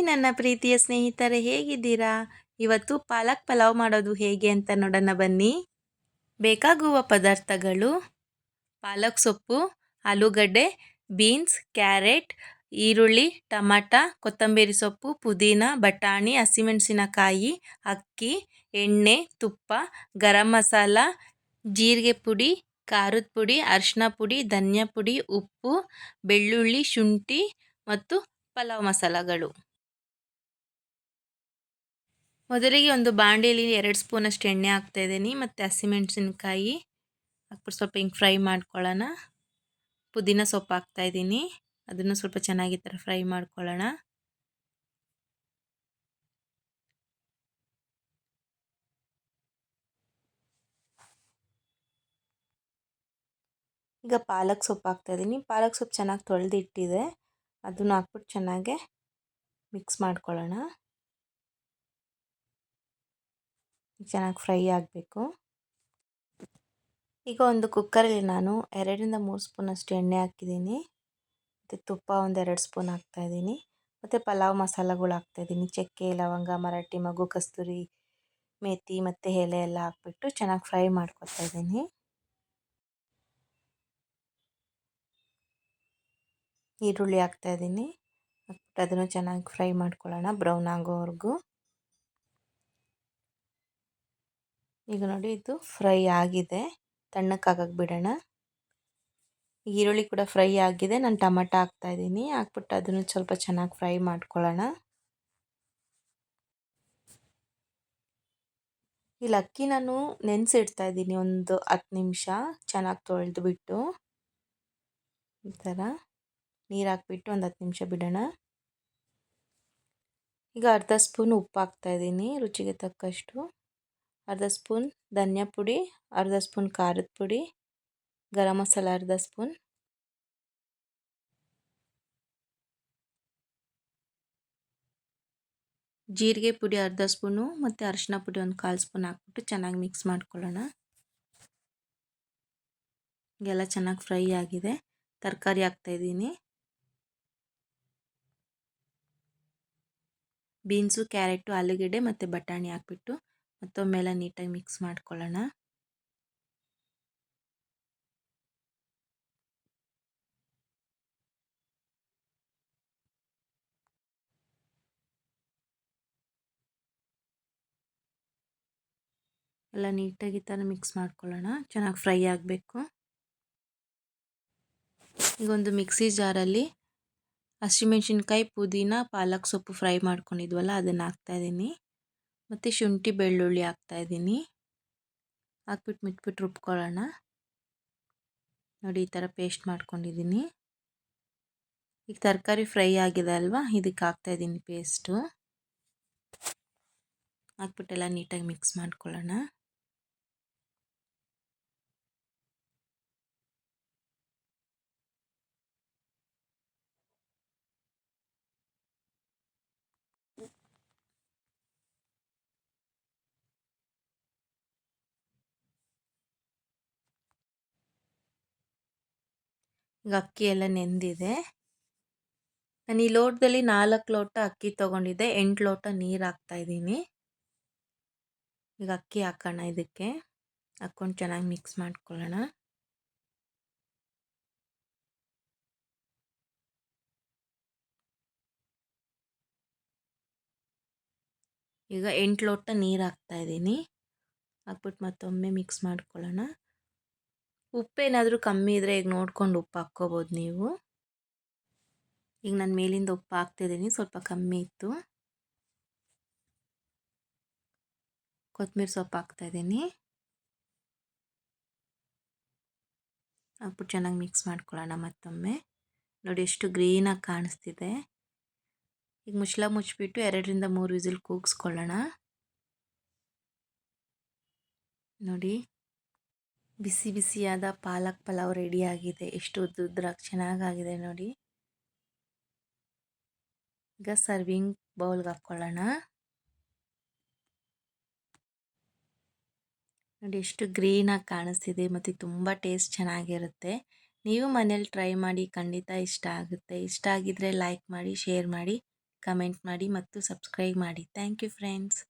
Hi ನನ್ನ ಪ್ರೀತಿಯ ಸ್ನೇಹಿತರೆ, ಹೇಗಿದ್ದೀರಾ? ಇವತ್ತು ಪಾಲಕ್ ಪಲಾವ್ ಮಾಡೋದು ಹೇಗೆ ಅಂತ ನೋಡೋಣ ಬನ್ನಿ. ಬೇಕಾಗುವ ಪದಾರ್ಥಗಳು, ಪಾಲಕ್ ಸೊಪ್ಪು, ಆಲೂಗಡ್ಡೆ, ಬೀನ್ಸ್, ಕ್ಯಾರೆಟ್, ಈರುಳ್ಳಿ, ಟಮಾಟ, ಕೊತ್ತಂಬರಿ ಸೊಪ್ಪು, ಪುದೀನ, ಬಟಾಣಿ, ಹಸಿಮೆಣಸಿನಕಾಯಿ, ಅಕ್ಕಿ, ಎಣ್ಣೆ, ತುಪ್ಪ, ಗರಂ ಮಸಾಲ, ಜೀರಿಗೆ ಪುಡಿ, ಖಾರದ ಪುಡಿ, ಅರಿಶಿನ ಪುಡಿ, ಧನಿಯಾ ಪುಡಿ, ಉಪ್ಪು, ಬೆಳ್ಳುಳ್ಳಿ, ಶುಂಠಿ ಮತ್ತು ಪಲಾವ್ ಮಸಾಲಗಳು. ಮೊದಲಿಗೆ ಒಂದು ಬಾಂಡೇಲಿ ಎರಡು ಸ್ಪೂನಷ್ಟು ಎಣ್ಣೆ ಹಾಕ್ತಾ ಇದ್ದೀನಿ, ಮತ್ತು ಹಸಿಮೆಣಸಿನ್ಕಾಯಿ ಹಾಕ್ಬಿಟ್ಟು ಸ್ವಲ್ಪ ಹಿಂಗೆ ಫ್ರೈ ಮಾಡ್ಕೊಳ್ಳೋಣ. ಪುದೀನ ಸೊಪ್ಪು ಹಾಕ್ತಾ ಇದ್ದೀನಿ, ಅದನ್ನು ಸ್ವಲ್ಪ ಚೆನ್ನಾಗಿ ಥರ ಫ್ರೈ ಮಾಡ್ಕೊಳ್ಳೋಣ. ಈಗ ಪಾಲಕ್ ಸೊಪ್ಪು ಹಾಕ್ತಾಯಿದ್ದೀನಿ ಪಾಲಕ್ ಸೊಪ್ಪು ಚೆನ್ನಾಗಿ ತೊಳೆದಿಟ್ಟಿದೆ, ಅದನ್ನು ಹಾಕ್ಬಿಟ್ಟು ಚೆನ್ನಾಗೆ ಮಿಕ್ಸ್ ಮಾಡ್ಕೊಳ್ಳೋಣ. ಚೆನ್ನಾಗಿ ಫ್ರೈ ಆಗಬೇಕು. ಈಗ ಒಂದು ಕುಕ್ಕರಲ್ಲಿ ನಾನು ಎರಡರಿಂದ ಮೂರು ಸ್ಪೂನಷ್ಟು ಎಣ್ಣೆ ಹಾಕಿದ್ದೀನಿ. ಮತ್ತು ತುಪ್ಪ ಒಂದೆರಡು ಸ್ಪೂನ್ ಹಾಕ್ತಾಯಿದ್ದೀನಿ ಮತ್ತು ಪಲಾವ್ ಮಸಾಲಗಳು ಹಾಕ್ತಾಯಿದ್ದೀನಿ ಚಕ್ಕೆ, ಲವಂಗ, ಮರಾಠಿ, ಮಗು, ಕಸ್ತೂರಿ, ಮೇಥಿ ಮತ್ತು ಎಲೆ ಎಲ್ಲ ಹಾಕ್ಬಿಟ್ಟು ಚೆನ್ನಾಗಿ ಫ್ರೈ ಮಾಡ್ಕೊತಾ ಇದ್ದೀನಿ. ಈರುಳ್ಳಿ ಹಾಕ್ತಾಯಿದ್ದೀನಿ ಹಾಕ್ಬಿಟ್ಟು ಅದನ್ನು ಚೆನ್ನಾಗಿ ಫ್ರೈ ಮಾಡ್ಕೊಳ್ಳೋಣ ಬ್ರೌನ್ ಆಗೋವರೆಗೂ. ಈಗ ನೋಡಿ ಇದು ಫ್ರೈ ಆಗಿದೆ. ತಣ್ಣಕ್ಕಾಗಕ್ಕೆ ಬಿಡೋಣ. ಈರುಳ್ಳಿ ಕೂಡ ಫ್ರೈ ಆಗಿದೆ. ನಾನು ಟೊಮಟ ಹಾಕ್ತಾಯಿದ್ದೀನಿ ಹಾಕ್ಬಿಟ್ಟು ಅದನ್ನು ಸ್ವಲ್ಪ ಚೆನ್ನಾಗಿ ಫ್ರೈ ಮಾಡ್ಕೊಳ್ಳೋಣ. ಇಲ್ಲಿ ಅಕ್ಕಿ ನಾನು ನೆನೆಸಿಡ್ತಾ ಇದ್ದೀನಿ ಒಂದು ಹತ್ತು ನಿಮಿಷ. ಚೆನ್ನಾಗಿ ತೊಳೆದು ಬಿಟ್ಟು. ಈ ಥರ ನೀರು ಹಾಕ್ಬಿಟ್ಟು ಒಂದು ಹತ್ತು ನಿಮಿಷ ಬಿಡೋಣ. ಈಗ ಅರ್ಧ ಸ್ಪೂನ್ ಉಪ್ಪು ಹಾಕ್ತಾಯಿದ್ದೀನಿ ರುಚಿಗೆ ತಕ್ಕಷ್ಟು. ಅರ್ಧ ಸ್ಪೂನ್ ಧನಿಯಾ ಪುಡಿ, ಅರ್ಧ ಸ್ಪೂನ್ ಖಾರದ ಪುಡಿ, ಗರಂ ಮಸಾಲ ಅರ್ಧ ಸ್ಪೂನ್. ಜೀರಿಗೆ ಪುಡಿ ಅರ್ಧ ಸ್ಪೂನು ಮತ್ತು ಅರಿಶಿನ ಪುಡಿ ಒಂದು ಕಾಲು ಸ್ಪೂನ್ ಹಾಕ್ಬಿಟ್ಟು ಚೆನ್ನಾಗಿ ಮಿಕ್ಸ್ ಮಾಡ್ಕೊಳ್ಳೋಣ. ಎಲ್ಲ ಚೆನ್ನಾಗಿ ಫ್ರೈ ಆಗಿದೆ. ತರಕಾರಿ ಹಾಕ್ತಾಯಿದ್ದೀನಿ ಬೀನ್ಸು, ಕ್ಯಾರೆಟು, ಆಲೂಗೆಡ್ಡೆ ಮತ್ತು ಬಟಾಣಿ ಹಾಕ್ಬಿಟ್ಟು ಮತ್ತೊಮ್ಮೆಲ್ಲ ನೀಟಾಗಿ ಮಿಕ್ಸ್ ಮಾಡ್ಕೊಳ್ಳೋಣ. ಎಲ್ಲ ನೀಟಾಗಿ ಥರ ಮಿಕ್ಸ್ ಮಾಡ್ಕೊಳ್ಳೋಣ. ಚೆನ್ನಾಗಿ ಫ್ರೈ ಆಗಬೇಕು. ಈಗ ಒಂದು ಮಿಕ್ಸಿ ಜಾರಲ್ಲಿ ಹಸಿಮೆಣ್ಸಿನ್ಕಾಯಿ, ಪುದೀನ, ಪಾಲಕ್ ಸೊಪ್ಪು ಫ್ರೈ ಮಾಡ್ಕೊಂಡಿದ್ವಲ್ಲ, ಅದನ್ನು ಹಾಕ್ತಾಯಿದ್ದೀನಿ ಮತ್ತು ಶುಂಠಿ, ಬೆಳ್ಳುಳ್ಳಿ ಹಾಕ್ತಾಯಿದ್ದೀನಿ ಹಾಕ್ಬಿಟ್ಟು ಮಿಟ್ಬಿಟ್ಟು ರುಬ್ಕೊಳ್ಳೋಣ. ನೋಡಿ ಈ ಥರ ಪೇಸ್ಟ್ ಮಾಡ್ಕೊಂಡಿದ್ದೀನಿ. ಈಗ ತರಕಾರಿ ಫ್ರೈ ಆಗಿದೆ ಅಲ್ವಾ? ಇದಕ್ಕೆ ಹಾಕ್ತಾಯಿದ್ದೀನಿ ಪೇಸ್ಟು. ಹಾಕ್ಬಿಟ್ಟೆಲ್ಲ ನೀಟಾಗಿ ಮಿಕ್ಸ್ ಮಾಡ್ಕೊಳ್ಳೋಣ. ಈಗ ಅಕ್ಕಿ ಎಲ್ಲ ನೆಂದಿದೆ. ನಾನು ಈ ಲೋಟದಲ್ಲಿ ನಾಲ್ಕು ಲೋಟ ಅಕ್ಕಿ ತೊಗೊಂಡಿದ್ದೆ, ಎಂಟು ಲೋಟ ನೀರು ಹಾಕ್ತಾಯಿದ್ದೀನಿ ಈಗ ಅಕ್ಕಿ ಹಾಕೋಣ ಇದಕ್ಕೆ. ಹಾಕ್ಕೊಂಡು ಚೆನ್ನಾಗಿ ಮಿಕ್ಸ್ ಮಾಡ್ಕೊಳ್ಳೋಣ. ಈಗ ಎಂಟು ಲೋಟ ನೀರು ಹಾಕ್ತಾಯಿದ್ದೀನಿ ಹಾಕ್ಬಿಟ್ಟು ಮತ್ತೊಮ್ಮೆ ಮಿಕ್ಸ್ ಮಾಡ್ಕೊಳ್ಳೋಣ. ಉಪ್ಪೇನಾದರೂ ಕಮ್ಮಿ ಇದ್ದರೆ ಈಗ ನೋಡ್ಕೊಂಡು ಉಪ್ಪು ಹಾಕ್ಕೋಬೋದು ನೀವು. ಈಗ ನಾನು ಮೇಲಿಂದ ಉಪ್ಪು ಹಾಕ್ತಿದ್ದೀನಿ, ಸ್ವಲ್ಪ ಕಮ್ಮಿ ಇತ್ತು. ಕೊತ್ತಂಬರಿ ಸೊಪ್ಪು ಹಾಕ್ತಾಯಿದ್ದೀನಿ ಹಾಕ್ಬಿಟ್ಟು ಚೆನ್ನಾಗಿ ಮಿಕ್ಸ್ ಮಾಡ್ಕೊಳ್ಳೋಣ ಮತ್ತೊಮ್ಮೆ. ನೋಡಿ ಎಷ್ಟು ಗ್ರೀನಾಗಿ ಕಾಣಿಸ್ತಿದೆ. ಈಗ ಮುಚ್ಚಳ ಮುಚ್ಚಿಬಿಟ್ಟು ಎರಡರಿಂದ ಮೂರು ವಿಸಿಲ್ ಕೂಗಿಸ್ಕೊಳ್ಳೋಣ. ನೋಡಿ. ಬಿಸಿ ಬಿಸಿಯಾದ ಪಾಲಕ್ ಪಲಾವ್ ರೆಡಿಯಾಗಿದೆ ಎಷ್ಟು ಉದ್ದುದ್ರಾಗಿ ಚೆನ್ನಾಗಾಗಿದೆ ನೋಡಿ. ಈಗ ಸರ್ವಿಂಗ್ ಬೌಲ್ಗೆ ಹಾಕ್ಕೊಳ್ಳೋಣ ನೋಡಿ ಎಷ್ಟು ಗ್ರೀನಾಗಿ ಕಾಣಿಸ್ತಿದೆ ಮತ್ತು ತುಂಬ ಟೇಸ್ಟ್ ಚೆನ್ನಾಗಿರುತ್ತೆ. ನೀವು ಮನೇಲಿ ಟ್ರೈ ಮಾಡಿ ಖಂಡಿತ ಇಷ್ಟ ಆಗುತ್ತೆ. ಇಷ್ಟ ಆಗಿದ್ರೆ ಲೈಕ್ ಮಾಡಿ ಶೇರ್ ಮಾಡಿ ಕಮೆಂಟ್ ಮಾಡಿ ಮತ್ತು ಸಬ್ಸ್ಕ್ರೈಬ್ ಮಾಡಿ. Thank you friends